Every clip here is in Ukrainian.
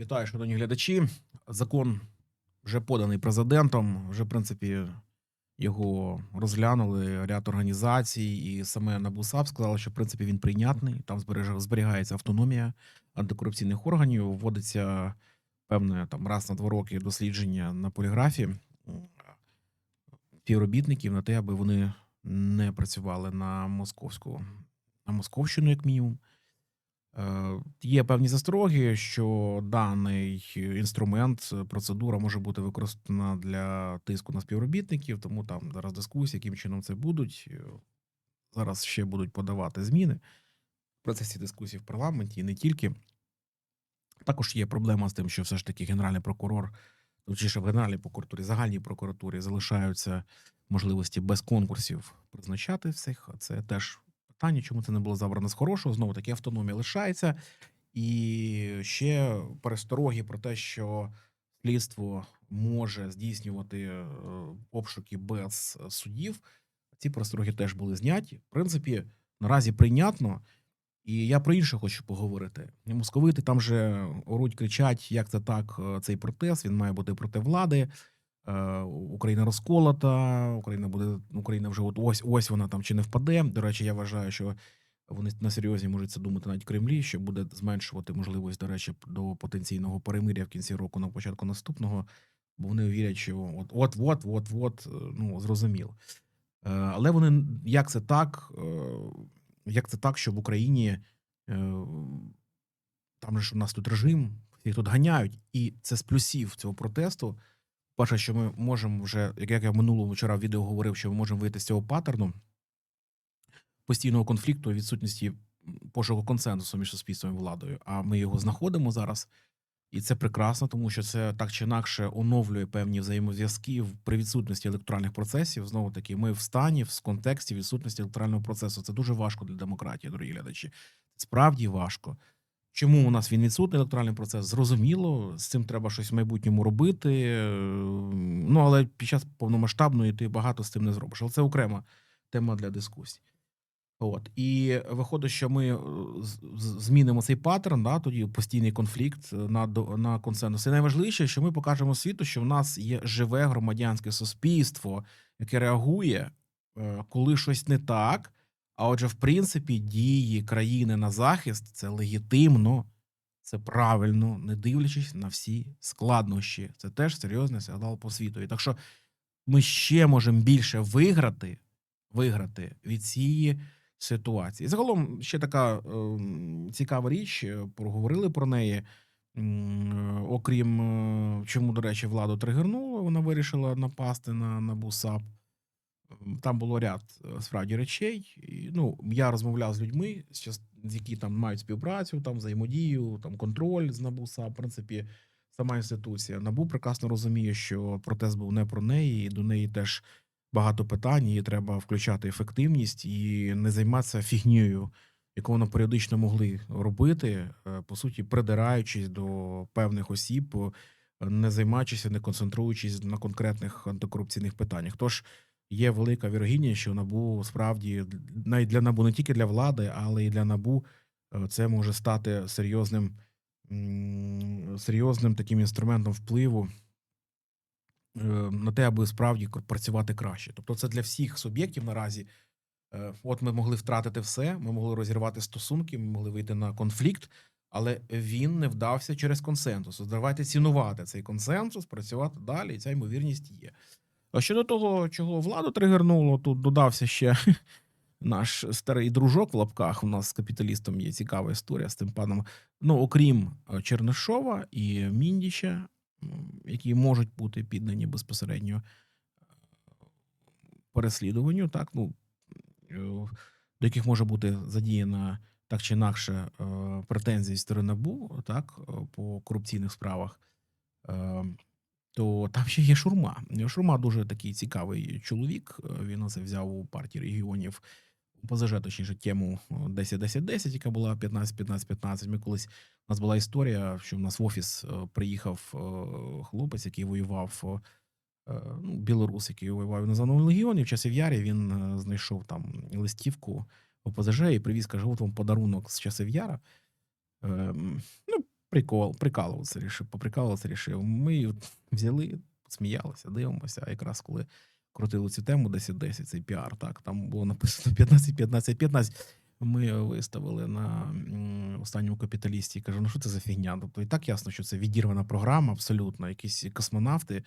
Вітаю, шановні глядачі. Закон вже поданий президентом. Вже, в принципі, його розглянули ряд організацій, і саме НАБУСАП сказали, що в принципі він прийнятний. Там зберігається автономія антикорупційних органів. Вводиться певне там раз на два роки дослідження на поліграфі співробітників на те, аби вони не працювали на московську на Московщину, як мінімум. Е, Є певні застороги, що даний інструмент, е, процедура може бути використана для тиску на співробітників, тому там зараз дискусії, яким чином це будуть. Е, Зараз ще будуть подавати зміни в процесі дискусії в парламенті і не тільки. Також є проблема з тим, що все ж таки генеральний прокурор, точніше в Генеральній прокуратурі, загальній прокуратурі залишаються можливості без конкурсів призначати всіх. Це теж питання, чому це не було забрано з хорошого. Знову таки, автономія лишається. І ще перестороги про те, що слідство може здійснювати е, обшуки без судів. Ці перестороги теж були зняті. В принципі, наразі прийнятно. І я про інше хочу поговорити. Московити там же оруть, кричать, як це так, е, цей протест, він має бути проти влади. Е, Україна розколота, Україна буде Україна вже от ось ось вона там чи не впаде. До речі, я вважаю, що вони на серйозні можуть це думати навіть в Кремлі, що буде зменшувати можливість, до речі, до потенційного перемиря в кінці року на початку наступного, бо вони вірять, що от от от от от ну зрозуміло. Е, Але вони як це так, е, як це так, що в Україні е, там же ж у нас тут режим, всіх тут ганяють, і це з плюсів цього протесту. Перше, що ми можемо вже, як я в минулому вчора в відео говорив, що ми можемо вийти з цього паттерну постійного конфлікту, відсутності пошуку консенсусу між суспільством і владою. А ми його знаходимо зараз, і це прекрасно, тому що це так чи інакше оновлює певні взаємозв'язки при відсутності електоральних процесів. Знову таки, ми в стані в контексті відсутності електорального процесу. Це дуже важко для демократії, дорогі глядачі. Справді важко. Чому у нас він відсутний електоральний процес? Зрозуміло, з цим треба щось в майбутньому робити. е, Ну але під час повномасштабної ти багато з цим не зробиш. Але це окрема тема для дискусій. От і виходить, що ми е, змінимо цей паттерн, да, тоді постійний конфлікт е, на на консенсус. І найважливіше, що ми покажемо світу, що в нас є живе громадянське суспільство, яке реагує, коли щось не так. А отже, в принципі, дії країни на захист це легітимно, це правильно, не дивлячись на всі складнощі. Це теж серйозний сигнал по світу. І так що ми ще можемо більше виграти, виграти від цієї ситуації. Загалом ще така ем, цікава річ, е, проговорили про неї. Е, Окрім е, чому, до речі, владу тригернуло, вона вирішила напасти на, на БУСАП. Там було ряд е, справді речей. І, ну, я розмовляв з людьми, які там мають співпрацю, там взаємодію, там контроль з НАБУ САП. В принципі, сама інституція НАБУ прекрасно розуміє, що протест був не про неї, і до неї теж багато питань. Її треба включати ефективність і не займатися фігньою, яку вона періодично могли робити, е, по суті, придираючись до певних осіб, е, не займаючися, не концентруючись на конкретних антикорупційних питаннях. Тож є велика вірогідність, що набу справді навіть для набу не тільки для влади, але й для набу е, це може стати серйозним, серйозним таким інструментом впливу е, на те, аби справді працювати краще. Тобто, це для всіх суб'єктів наразі. Е, От ми могли втратити все, ми могли розірвати стосунки, ми могли вийти на конфлікт, але він не вдався через консенсус. Давайте цінувати цей консенсус, працювати далі, і ця ймовірність є. А щодо того, чого владу тригернуло, тут додався ще наш старий дружок в лапках. У нас з капіталістом є цікава історія з тим паном. Ну, окрім е, Чернишова і Міндіча, які можуть бути піддані безпосередньо е, переслідуванню, так, ну, е, до яких може бути задіяна так чи інакше претензії зі сторони НАБУ, так, по корупційних справах. Е, то там ще є Шурма. Шурма дуже такий цікавий чоловік. Е, Він оце взяв у партії регіонів ПЗЖ, точніше, тему 10-10-10, яка була 15-15-15. Ми колись у нас була історія, що в нас в офіс е, приїхав е, хлопець, який воював. е, Ну, білорус, який воював на Зановому легіоні, в часів Ярі він е, знайшов там листівку ОПЗЖ і привіз, каже: от вам подарунок з часів Яра. Ем, Ну, Прикол, прикалуватися рішив, поприкалуватися рішив. Ми взяли, сміялися, дивимося. А якраз коли крутили цю тему 10-10, цей піар, так, там було написано 15-15-15. Ми виставили на останньому капіталісті і кажу, ну що це за фігня? Тобто і так ясно, що це відірвана програма, абсолютно. Якісь космонавти,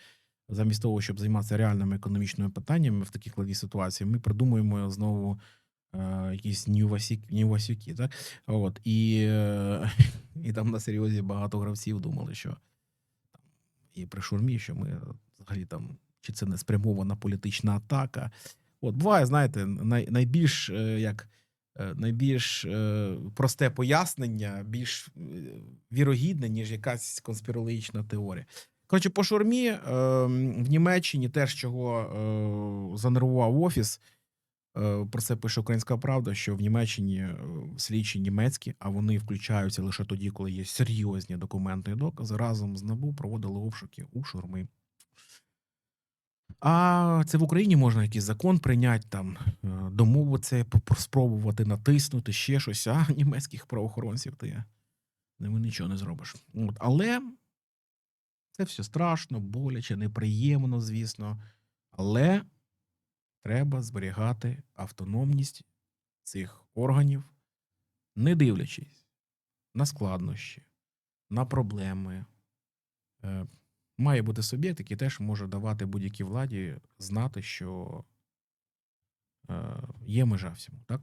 замість того, щоб займатися реальними економічними питаннями в такій складній ситуації, ми придумуємо знову якісь нювасюки, так? От, і, е, і там на серйозі багато гравців думали, що там, і при шурмі, що ми взагалі там, чи це не спрямована політична атака. От, буває, знаєте, най, найбільш е, як. е, Найбільш просте пояснення, більш вірогідне, ніж якась конспірологічна теорія. Коротше, по шурмі е, в Німеччині теж чого занервував офіс. Е, Про це пише Українська Правда, що в Німеччині е, слідчі німецькі, а вони включаються лише тоді, коли є серйозні документи і докази. Разом з НАБУ проводили обшуки у шурми. А це в Україні можна якийсь закон прийняти, там е, домовитися, спробувати натиснути ще щось, а німецьких правоохоронців ти ними нічого не зробиш. От. Але це все страшно, боляче, неприємно, звісно. Але треба зберігати автономність цих органів, не дивлячись на складнощі, на проблеми. Е, Має бути суб'єкт, який теж може давати будь-якій владі знати, що е, є межа всьому, так?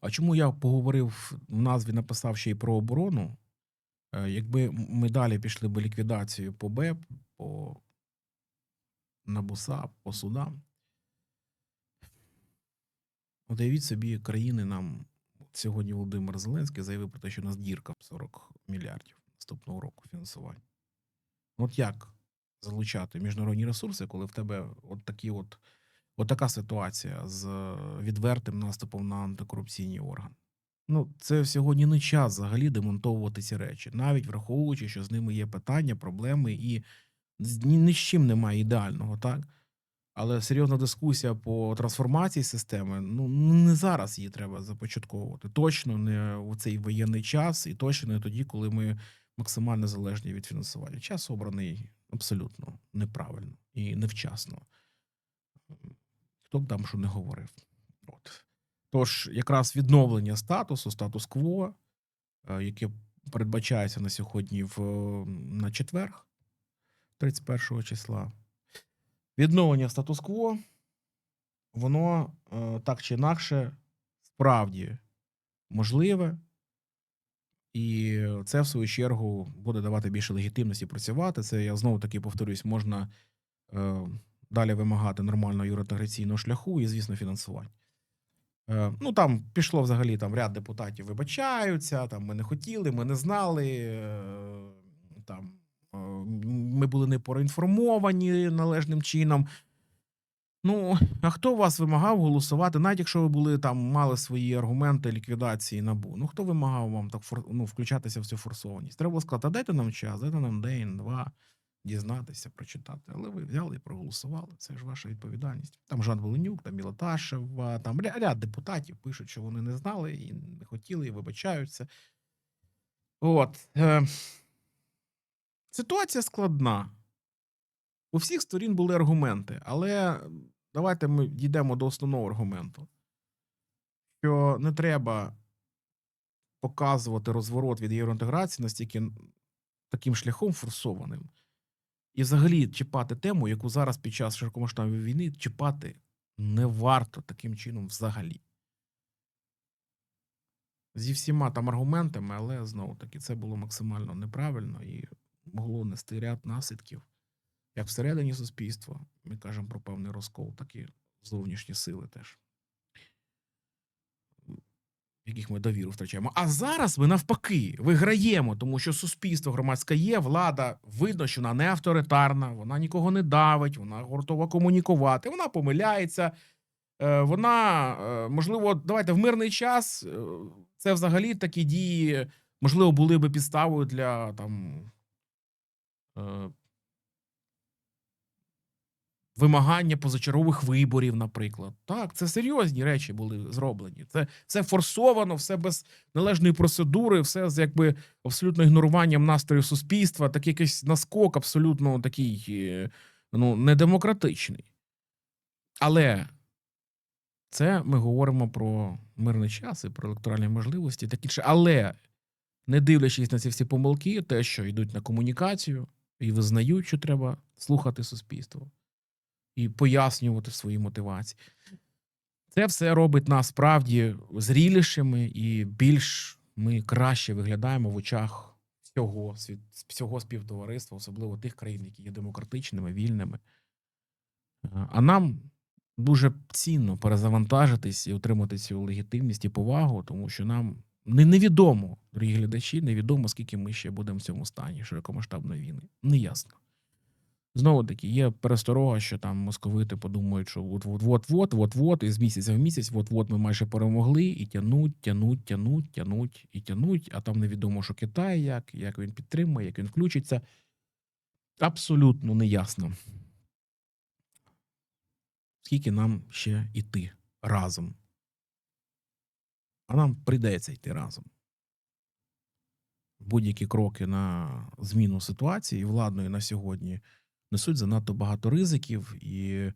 А чому я поговорив в назві, написав ще й про оборону? Е, Якби ми далі пішли б ліквідацію по БЕП, по НАБУСА, по судам, уявіть собі, країни нам сьогодні Володимир Зеленський заявив про те, що у нас дірка в 40 мільярдів наступного року фінансування. От як залучати міжнародні ресурси, коли в тебе от такі от, от така ситуація з відвертим наступом на антикорупційні органи? Ну, це сьогодні не час взагалі демонтовувати ці речі, навіть враховуючи, що з ними є питання, проблеми, і ні з чим немає ідеального, так? Але серйозна дискусія по трансформації системи, ну не зараз її треба започатковувати. Точно не у цей воєнний час, і точно не тоді, коли ми максимально залежні від фінансування. Час обраний абсолютно неправильно і невчасно. Хто б там що не говорив. От. Тож, якраз відновлення статусу, статус-кво, е, яке передбачається на сьогодні в, на четверг, 31 числа. Відновлення статус-кво, воно е, так чи інакше справді можливе, і це, в свою чергу, буде давати більше легітимності працювати. Це я знову таки повторюсь, можна е, далі вимагати нормального юридично шляху і, звісно, фінансування. Е, ну там пішло взагалі там ряд депутатів вибачаються. Там ми не хотіли, ми не знали. Там ми були не проінформовані належним чином. Ну, а хто вас вимагав голосувати, навіть якщо ви були там, мали свої аргументи ліквідації набу? Ну хто вимагав вам так ну, включатися в цю форсованість? Треба було сказати, а дайте нам час, дайте нам день, два, дізнатися, прочитати. Але ви взяли і проголосували. Це ж ваша відповідальність. Там Жан Воленюк, там Мілоташева, там ря- ряд депутатів пишуть, що вони не знали і не хотіли, і вибачаються. От. Ситуація складна. У всіх сторін були аргументи, але давайте ми дійдемо до основного аргументу, що не треба показувати розворот від євроінтеграції настільки таким шляхом форсованим, і взагалі чіпати тему, яку зараз під час широкомасштабної війни чіпати не варто таким чином взагалі. Зі всіма там аргументами, але знову таки це було максимально неправильно і могло нести ряд наслідків як всередині суспільства, ми кажемо про певний розкол, так і зовнішні сили теж, яких ми довіру втрачаємо. А зараз ми навпаки виграємо, тому що суспільство громадське є, влада видно, що вона не авторитарна, вона нікого не давить, вона готова комунікувати, вона помиляється. Е, Вона, е, можливо, давайте в мирний час е, це взагалі такі дії, можливо, були би підставою для там. Е, вимагання позачергових виборів, наприклад. Так, це серйозні речі були зроблені. Це все форсовано, все без належної процедури, все з якби абсолютно ігноруванням настрою суспільства, такий якийсь наскок, абсолютно такий е, ну, недемократичний. Але це ми говоримо про мирний час і про електоральні можливості, такі інше. Але не дивлячись на ці всі помилки, те, що йдуть на комунікацію і визнають, що треба слухати суспільство і пояснювати свої мотивації. Це все робить нас справді зрілішими і більш ми краще виглядаємо в очах всього всього співтовариства, особливо тих країн, які є демократичними, вільними. А нам дуже цінно перезавантажитись і отримати цю легітимність і повагу, тому що нам не невідомо, дорогі глядачі, невідомо, скільки ми ще будемо в цьому стані широкомасштабної війни. Неясно. Знову таки, є пересторога, що там московити подумають, що от-от-от, от-от, і з місяця в місяць, от-от ми майже перемогли, і тянуть, тянуть, тянуть, тянуть і тянуть, а там невідомо, що Китай, як, як він підтримує, як він включиться. Абсолютно неясно. Скільки нам ще йти разом? А нам прийдеться йти разом. Будь-які кроки на зміну ситуації владної на сьогодні несуть занадто багато ризиків, і е,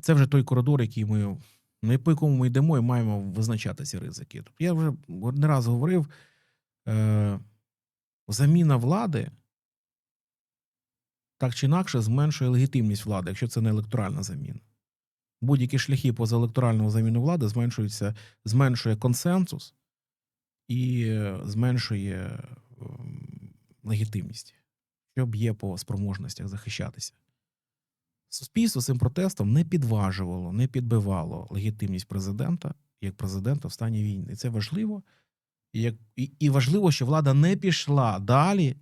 це вже той коридор, який ми на по якому ми йдемо, і маємо визначати ці ризики. Тобто я вже не раз говорив: е, заміна влади так чи інакше зменшує легітимність влади, якщо це не електоральна заміна. Будь-які шляхи позаелекторального заміну влади зменшуються, зменшує консенсус і е, зменшує ем, легітимність, що б'є по спроможностях захищатися. Суспільство цим протестом не підважувало, не підбивало легітимність президента як президента в стані війни. І це важливо. Як, і важливо, що влада не пішла далі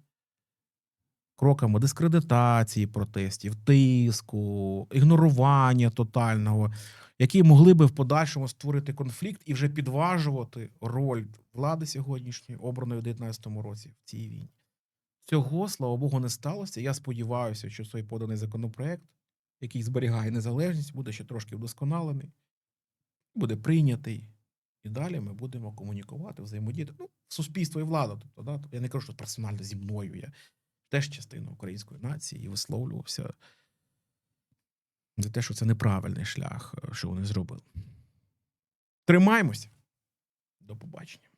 кроками дискредитації протестів, тиску, ігнорування тотального, які могли би в подальшому створити конфлікт і вже підважувати роль влади сьогоднішньої, обраної у 2019 році в цій війні. Цього, слава Богу, не сталося. Я сподіваюся, що цей поданий законопроект, який зберігає незалежність, буде ще трошки вдосконалений, буде прийнятий. І далі ми будемо комунікувати, взаємодіяти. Ну, суспільство і влада. Тобто, да? я не кажу, що персонально зі мною. Я теж частина української нації і висловлювався за те, що це неправильний шлях, що вони зробили. Тримаймося. До побачення.